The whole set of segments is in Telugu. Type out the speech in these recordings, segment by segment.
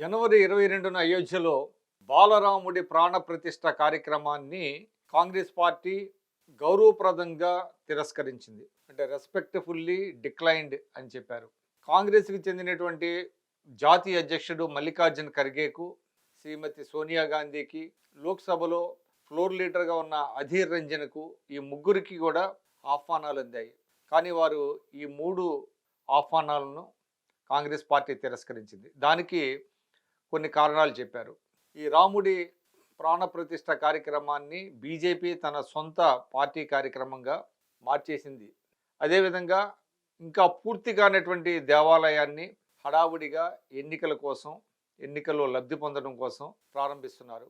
జనవరి ఇరవై రెండున అయోధ్యలో బాలరాముడి ప్రాణప్రతిష్ఠ కార్యక్రమాన్ని కాంగ్రెస్ పార్టీ గౌరవప్రదంగా తిరస్కరించింది. అంటే రెస్పెక్ట్ఫుల్లీ డిక్లైన్డ్ అని చెప్పారు. కాంగ్రెస్కి చెందినటువంటి జాతీయ అధ్యక్షుడు మల్లికార్జున్ ఖర్గేకు శ్రీమతి సోనియా గాంధీకి లోక్సభలో ఫ్లోర్ లీడర్గా ఉన్న అధీర్ రంజన్కు ఈ ముగ్గురికి కూడా ఆహ్వానాలు అందాయి. కానీ వారు ఈ మూడు ఆహ్వానాలను కాంగ్రెస్ పార్టీ తిరస్కరించింది. దానికి కొన్ని కారణాలు చెప్పారు. ఈ రాముడి ప్రాణప్రతిష్ఠ కార్యక్రమాన్ని బీజేపీ తన సొంత పార్టీ కార్యక్రమంగా మార్చేసింది. అదేవిధంగా ఇంకా పూర్తి కానటువంటి దేవాలయాన్ని హడావుడిగా ఎన్నికల కోసం ఎన్నికల్లో లబ్ధి పొందడం కోసం ప్రారంభిస్తున్నారు.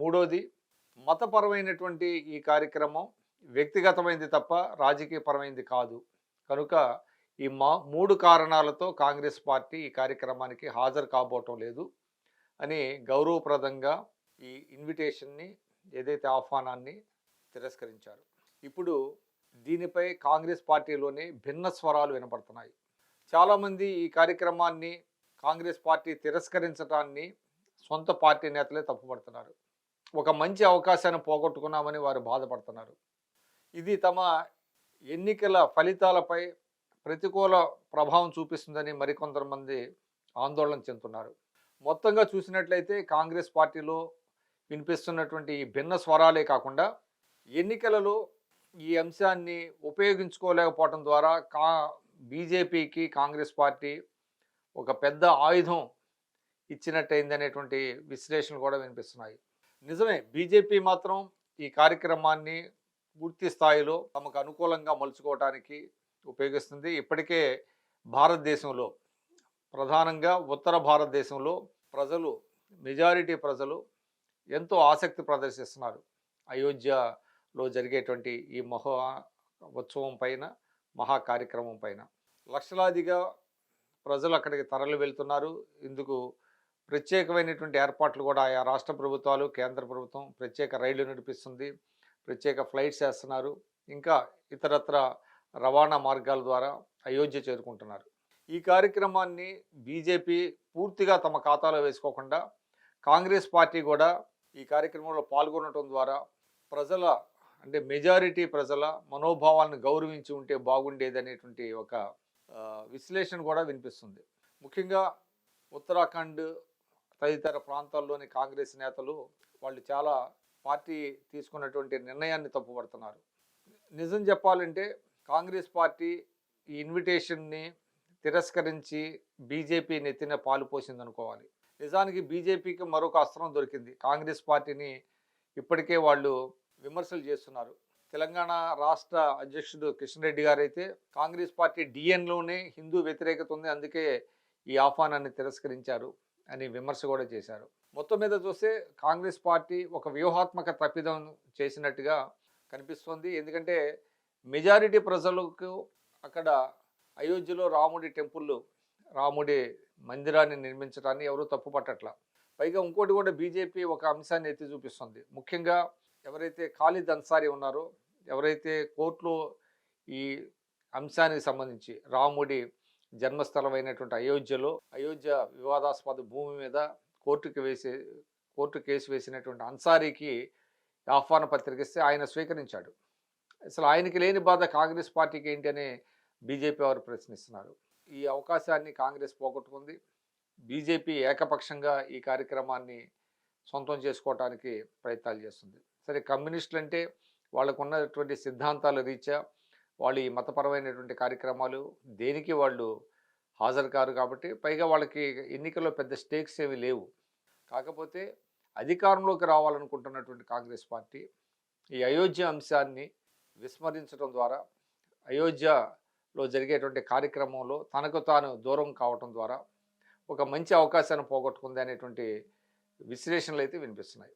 మూడోది మతపరమైనటువంటి ఈ కార్యక్రమం వ్యక్తిగతమైంది తప్ప రాజకీయపరమైంది కాదు. కనుక ఈ మా మూడు కారణాలతో కాంగ్రెస్ పార్టీ ఈ కార్యక్రమానికి హాజరు కాబోవటం లేదు. అని గౌరవప్రదంగా ఈ ఇన్విటేషన్ని ఏదైతే ఆహ్వానాన్ని తిరస్కరించారు. ఇప్పుడు దీనిపై కాంగ్రెస్ పార్టీలోనే భిన్న స్వరాలు వినపడుతున్నాయి. చాలామంది ఈ కార్యక్రమాన్ని కాంగ్రెస్ పార్టీ తిరస్కరించడాన్ని సొంత పార్టీ నేతలే తప్పుపడుతున్నారు. ఒక మంచి అవకాశాన్ని పోగొట్టుకున్నామని వారు బాధపడుతున్నారు. ఇది తమ ఎన్నికల ఫలితాలపై ప్రతికూల ప్రభావం చూపిస్తుందని మరికొంతమంది ఆందోళన చెందుతున్నారు. మొత్తంగా చూసినట్లయితే కాంగ్రెస్ పార్టీలో వినిపిస్తున్నటువంటి భిన్న స్వరాలే కాకుండా ఎన్నికలలో ఈ అంశాన్ని ఉపయోగించుకోలేకపోవడం ద్వారా కా బీజేపీకి కాంగ్రెస్ పార్టీ ఒక పెద్ద ఆయుధం ఇచ్చినట్టయింది అనేటువంటి విశ్లేషణలు కూడా వినిపిస్తున్నాయి. నిజమే బీజేపీ మాత్రం ఈ కార్యక్రమాన్ని పూర్తి స్థాయిలో తమకు అనుకూలంగా మలుచుకోవడానికి ఉపయోగిస్తుంది. ఇప్పటికే భారతదేశంలో ప్రధానంగా ఉత్తర భారతదేశంలో ప్రజలు మెజారిటీ ప్రజలు ఎంతో ఆసక్తి ప్రదర్శిస్తున్నారు. అయోధ్యలో జరిగేటువంటి ఈ మహా ఉత్సవం పైన మహా కార్యక్రమం పైన. లక్షలాదిగా ప్రజలు అక్కడికి తరలి వెళ్తున్నారు. ఇందుకు ప్రత్యేకమైనటువంటి ఏర్పాట్లు కూడా ఆయా రాష్ట్ర ప్రభుత్వాలు కేంద్ర ప్రభుత్వం ప్రత్యేక రైళ్ళు నడిపిస్తుంది. ప్రత్యేక ఫ్లైట్స్ వేస్తున్నారు ఇంకా ఇతరత్ర రవాణా మార్గాల ద్వారా అయోధ్య చేరుకుంటున్నారు. ఈ కార్యక్రమాన్ని బీజేపీ పూర్తిగా తమ ఖాతాలో వేసుకోకుండా కాంగ్రెస్ పార్టీ కూడా ఈ కార్యక్రమంలో పాల్గొనడం ద్వారా ప్రజల అంటే మెజారిటీ ప్రజల మనోభావాలను గౌరవించి ఉంటే బాగుండేది అనేటువంటి ఒక విశ్లేషణ కూడా వినిపిస్తుంది. ముఖ్యంగా ఉత్తరాఖండ్ తదితర ప్రాంతాల్లోని కాంగ్రెస్ నేతలు వాళ్ళు చాలా పార్టీ తీసుకున్నటువంటి నిర్ణయాన్ని తప్పుపడుతున్నారు. నిజం చెప్పాలంటే కాంగ్రెస్ పార్టీ ఈ ఇన్విటేషన్ని తిరస్కరించి బీజేపీ నెత్తిన పాలు పోసింది అనుకోవాలి నిజానికి బీజేపీకి మరొక అస్త్రం దొరికింది. కాంగ్రెస్ పార్టీని ఇప్పటికే వాళ్ళు విమర్శలు చేస్తున్నారు. తెలంగాణ రాష్ట్ర అధ్యక్షుడు కిషన్ రెడ్డి గారు అయితే కాంగ్రెస్ పార్టీ డిఎన్లోనే హిందూ వ్యతిరేకత ఉంది అందుకే ఈ ఆహ్వానాన్ని తిరస్కరించారు అని విమర్శ కూడా చేశారు. మొత్తం మీద చూస్తే కాంగ్రెస్ పార్టీ ఒక వ్యూహాత్మక తప్పిదం చేసినట్టుగా కనిపిస్తుంది. ఎందుకంటే మెజారిటీ ప్రజలకు అక్కడ అయోధ్యలో రాముడి టెంపుల్ రాముడి మందిరాన్ని నిర్మించడాన్ని ఎవరూ తప్పు పట్టట్లా పైగా ఇంకోటి కూడా బీజేపీ ఒక అంశాన్ని ఎత్తి చూపిస్తుంది. ముఖ్యంగా ఎవరైతే ఖాళీ అన్సారీ ఉన్నారో ఎవరైతే కోర్టులో ఈ అంశానికి సంబంధించి రాముడి జన్మస్థలమైనటువంటి అయోధ్యలో అయోధ్య వివాదాస్పద భూమి మీద కోర్టుకి వేసే కోర్టు కేసు వేసినటువంటి అన్సారీకి ఆహ్వాన పత్రిక ఇస్తే ఆయన స్వీకరించాడు. అసలు ఆయనకి లేని బాధ కాంగ్రెస్ పార్టీకి ఏంటి అని బీజేపీ వారు ప్రశ్నిస్తున్నారు. ఈ అవకాశాన్ని కాంగ్రెస్ పోగొట్టుకుంది. బీజేపీ ఏకపక్షంగా ఈ కార్యక్రమాన్ని సొంతం చేసుకోవడానికి ప్రయత్నాలు చేస్తుంది. సరే కమ్యూనిస్టులు అంటే వాళ్ళకు ఉన్నటువంటి సిద్ధాంతాల రీత్యా వాళ్ళు ఈ మతపరమైనటువంటి కార్యక్రమాలు దేనికి వాళ్ళు హాజరు కారు కాబట్టి పైగా వాళ్ళకి ఎన్నికల్లో పెద్ద స్టేక్స్ ఏమి లేవు. కాకపోతే అధికారంలోకి రావాలనుకుంటున్నటువంటి కాంగ్రెస్ పార్టీ ఈ అయోధ్య అంశాన్ని విస్మరించడం ద్వారా అయోధ్య లో జరిగేటువంటి కార్యక్రమంలో తనకు తాను దూరం కావటం ద్వారా ఒక మంచి అవకాశాన్ని పోగొట్టుకుంది అనేటువంటి విశ్లేషణలు అయితే వినిపిస్తున్నాయి.